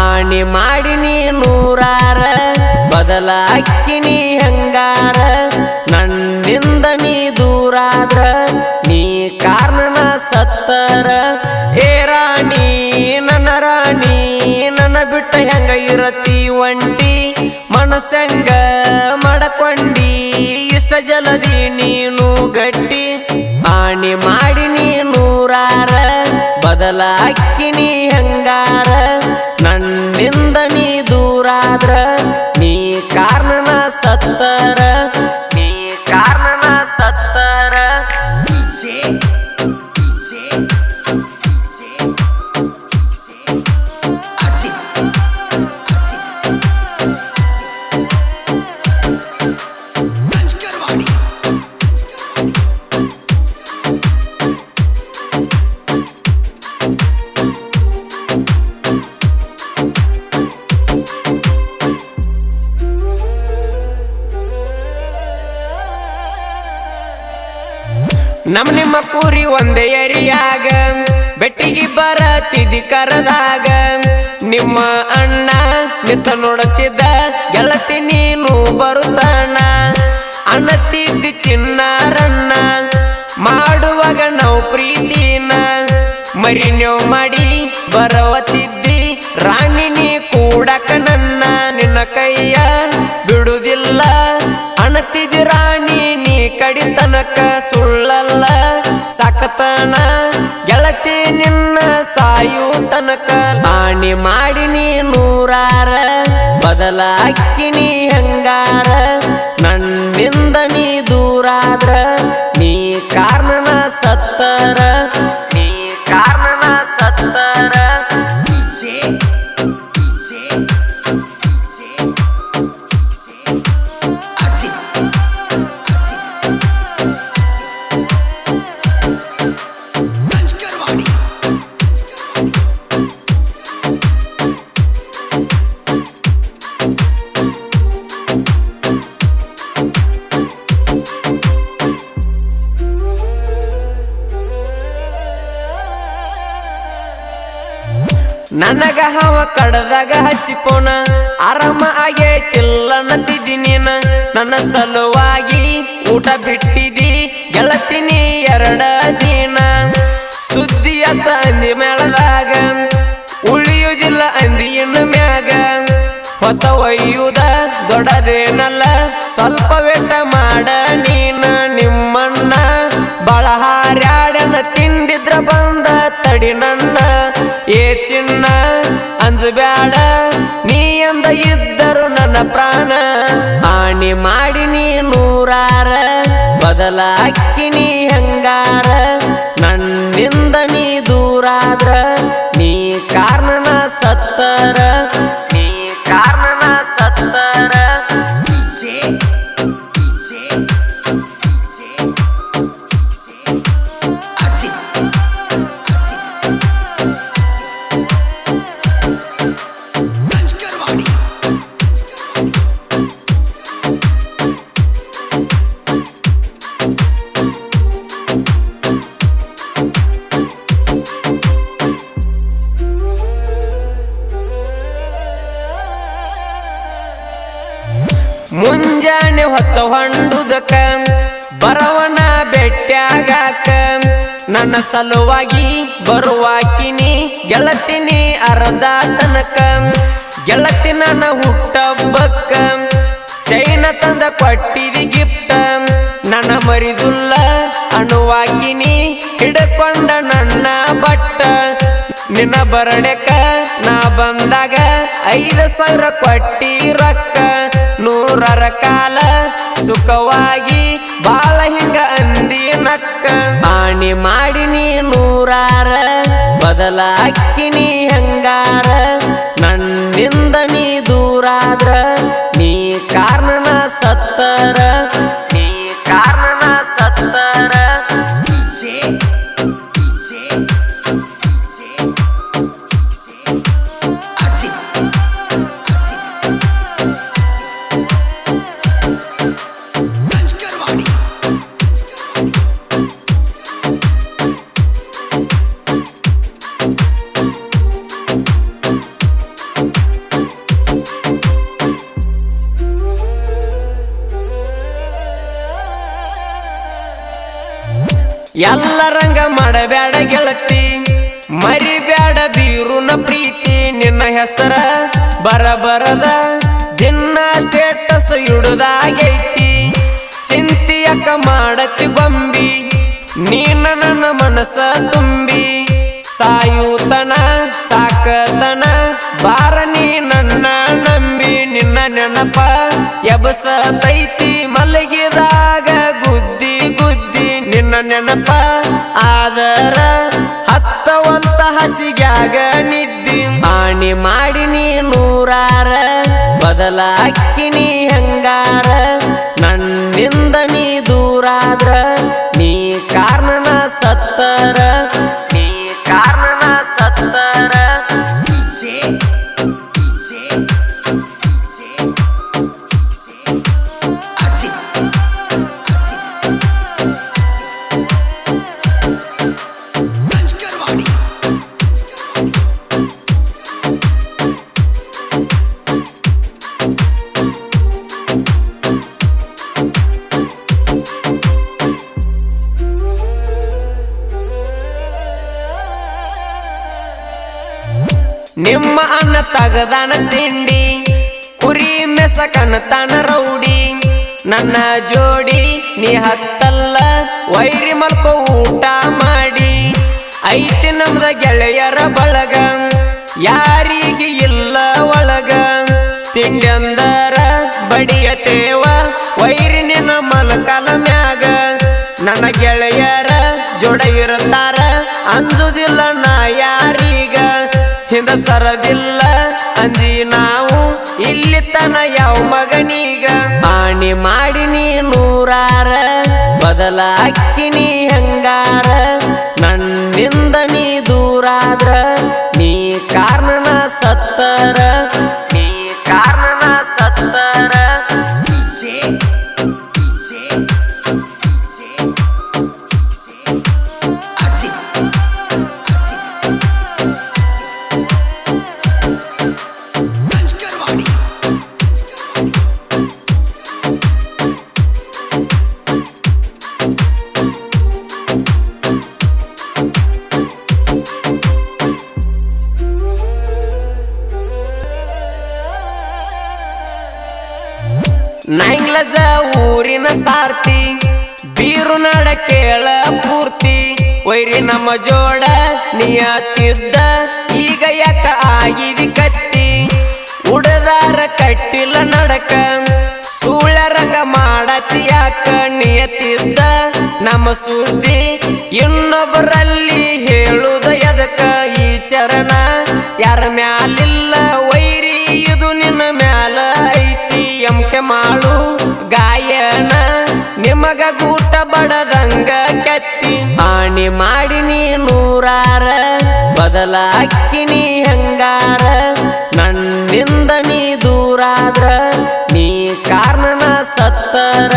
ಆಣಿ ಮಾಡಿನಿ ನೂರಾರ ಬದಲ ಅಕ್ಕಿನಿ ಹಂಗಾರ ನನ್ನಿಂದ ನೀ ದೂರಾದ್ರ ಬಿಟ್ಟ ಹೆಂಗ ಇರತಿ ಒಂಟಿ? ಮನಸ್ಸಂಗ ಮಡಕೊಂಡಿ? ಇಷ್ಟ ಜಲದಿ ನೀನು ಗಟ್ಟಿ? ಆಣಿ ಮಾಡಿ ನೂರಾರ, ಬದಲ ಅಕ್ಕಿನಿ ಹೆಂಗಾರ? ನನ್ನಿಂದ ನೀ ದೂರಾದ್ರ, ನೀ ಕಾರಣನ ಸತ್ತರ? ನಮ್ ನಿಮ್ಮ ಕೂರಿ ಒಂದೇ ಎರಿಯಾಗ ಬೆಟ್ಟಿಗೆ ಬರತಿದಿ ಕರದಾಗ. ನಿಮ್ಮ ಅಣ್ಣ ನಿಂತ ನೋಡುತ್ತಿದ್ದ ಗೆಳತಿ ನೀನು ಬರುತ್ತಾನ. ಅಣ್ಣತಿದ್ದಿ ಚಿನ್ನಾರಣ್ಣ ಮಾಡುವಾಗ ನಾವು ಪ್ರೀತಿನ. ಮರಿ ನೀವು ಮಾಡಿ ಬರವತ್ತಿದ್ದಿ ರಾಣಿ ನೀ ಕೂಡಕ ನನ್ನ ನಿನ್ನ ಕೈಯ ಬಿಡುದಿಲ್ಲ. ಅಣತಿದಿ ರಾಣಿ ನೀ ಕಡಿತನಕ ಸುಳ್ಳಲ್ಲ ಸಾಕತನ ಗೆಳತಿ ನಿನ್ನ ಸಾಯು ತನಕ. ಮಾಡಿ ಮಾಡಿನಿ ನೂರಾರ, ಬದಲ ಅಕ್ಕಿನಿ ಹಂಗಾರ. ನನ್ನಿಂದ ನೀ ದೂರಾದ್ರ, ನೀ ಕಾರಣನ ಸತ್ತರ. ನನಗ ಹವ ಕಡದಾಗ ಹಚ್ಚಿಪೋಣ. ಆರಾಮ ಆಗೈತಿಲ್ಲ ನತಿದಿ ನೀನ. ನನ್ನ ಸಲುವಾಗಿ ಊಟ ಬಿಟ್ಟಿದಿ ಗೆಳತಿನಿ ಎರಡ ದಿನ ಸುದ್ದಿ ಅತ್ತ ಅಂದಿ ಮೇಳದಾಗ, ಉಳಿಯುವುದಿಲ್ಲ ಅಂದಿ ಇನ್ನು ಮ್ಯಾಗ. ಹೊತ್ತ ಒಯ್ಯುವುದ ದೊಡ್ಡದೇನಲ್ಲ, ಸ್ವಲ್ಪ ವೇಟ ಮಾಡ ನೀನ. ನಿಮ್ಮಣ್ಣ ಬಳಹಾರ್ಯಾಡನ ತಿಂಡಿದ್ರ ಬಂದ ತಡಿ ಚಿನ್ನ ಅಂಜಬ್ಯಾಡ. ನೀ ಎಂದ ಇದ್ದರು ನನ್ನ ಪ್ರಾಣ. ಆಣಿ ಮಾಡಿ ನೀ ನೂರಾರ. ಬದಲ ಅಕ್ಕಿನಿ ಹಂಗಾರ. ನನ್ನಿಂದ ನೀ ದೂರಾದ್ರ, ನೀ ಕಾರಣ ಸತ್ತರ. ಮುಂಜಾನೆ ಹೊತ್ತ ಹೊಂಡುದಕ ಬರವಣ ಬೆಟ್ಟ್ಯಾಗಾಕ ನನ್ನ ಸಲುವಾಗಿ ಬರುವಾಕಿನಿ, ಗೆಳತಿನಿ ಅರ್ಧ ತನಕ ಗೆಳತಿ ನನ್ನ ಹುಟ್ಟಬ್ಬಕ್ಕ. ಚೈನ ತಂದ ಕೊಟ್ಟಿದಿ ಗಿಫ್ಟ ನನ್ನ ಮರಿದುಲ್ಲ ಅಣುವಾಗಿನಿ ಹಿಡ್ಕೊಂಡ ನನ್ನ ಬಟ್ಟ. ನಿನ್ನ ಬರಡೆಕ ನಾ ಬಂದಾಗ ಐದು ಸಾವಿರ ಕೊಟ್ಟಿ ರೊಕ್ಕ ನೂರರ ಸುಖವಾಗಿ ಬಾಳ ಹಿಂಗ ಅಂದಿ ನಕ್ಕ. ಮಾಡಿ ಮಾಡಿನಿ ನೂರಾರ, ಬದಲ ಅಕ್ಕಿನಿ ಹಂಗಾರ. ನನ್ನಿಂದ ನೀ ದೂರಾದ್ರ, ನೀ ಕಾರಣನ ಸತ್ತರ. ಎಲ್ಲರಂಗ ಮಾಡಬೇಡ ಗೆಳತಿ. ಮರಿಬ್ಯಾಡ ಬೀರುನ ಪ್ರೀತಿ, ನಿನ್ನ ಹೆಸರ ಬರಬರದ ದಿನ ಸ್ಟೇಟಸ್ ಇಡುದಾಗೈತಿ ಚಿಂತಿಯಕ ಮಾಡತಿ ಗೊಂಬಿ, ನೀನ ನನ್ನ ಮನಸ ತುಂಬಿ. ಸಾಯುತನ, ಸಾಕತನ ಬಾರ ನೀ ನನ್ನ ನಂಬಿ. ನಿನ್ನ ನೆನಪ ಎಬಸತೈತಿ. ನೆನಪ, ಆದರ ಹತ್ತವಂತ ಹಸಿಗ್ಯಾಗ ನಿದ್ದಿ. ಮಾಡಿ ನೀ ನೂರಾರ ಬದಲ ಅಕ್ಕಿನಿ ಹಂಗಾರ. ನನ್ನಿಂದ ನೀ ದೂರಾದ್ರ, ನೀ ಕಾರಣನ ಸತ್ತರ. ನಿಮ್ಮ ಅನ್ನ ತಗದಾನ ತಿಂಡಿ, ಕುರಿ ಮೆಸಕನ ತಾನ ರೌಡಿ. ನನ್ನ ಜೋಡಿ ನೀ ಹತ್ತಲ್ಲ, ವೈರಿ ಮಲ್ಕೋ ಊಟ ಮಾಡಿ. ಐತಿ ನಮ್ದ ಗೆಳೆಯರ ಬಳಗ, ಯಾರಿಗೆ ಇಲ್ಲ ಒಳಗ. ತಿಂಡಿ ಅಂದರ ವೈರಿ ನಿನ್ನ ಮಲಕಲ ಹಿಂದ ಸರದಿಲ್ಲ. ಅಂಜಿ ನಾವು, ಇಲ್ಲಿ ತನ ಯಾವ ಮಗನೀಗ? ಆಣಿ ಮಾಡಿ ನೀ ನೂರಾರ, ಬದಲ ಅಕ್ಕಿನಿ ಹಂಗಾರ? ನನ್ನಿಂದ ನೀ ದೂರಾದ್ರ, ನೀ ಕಾರಣನ ಸತ್ತರ. ನೈಂಗ್ಲಜ ಊರಿನ ಸಾರ್ತಿ, ಬೀರು ನಾಡ ಕೇಳ ಪೂರ್ತಿ. ವೈರಿ ನಮ್ಮ ಜೋಡ ನಿಯತ್ತಿದ್ದ, ಈಗ ಯಾಕ ಆಗಿದಿ ಕತ್ತಿ. ಉಡದಾರ ಕಟ್ಟಿಲ್ಲ ನಡಕ ಸೂಳ ರಂಗ ಮಾಡತಿ ಯಾಕ ನಿಯತಿದ್ದ ನಮ್ಮ ಸುದ್ದಿ ಇನ್ನೊಬ್ಬರಲ್ಲಿ ಹೇಳುದ ಎದಕ ಈ ಚರಣ. ಯಾರ ಮ್ಯಾಲಿಲ್ಲ ವೈರಿ, ಇದು ನಿನ್ನ ಮ್ಯಾಲ ಐತಿ. ಎಂಕೆ ಮಾಡು ಆಣಿ ಮಾಡಿ ನೀ ನೂರಾರ ಬದಲ ಅಕ್ಕಿನಿ ಹಂಗಾರ ನನ್ನಿಂದ ನೀ ದೂರಾದ್ರ ನೀ ಕಾರಣನ ಸತ್ತರ.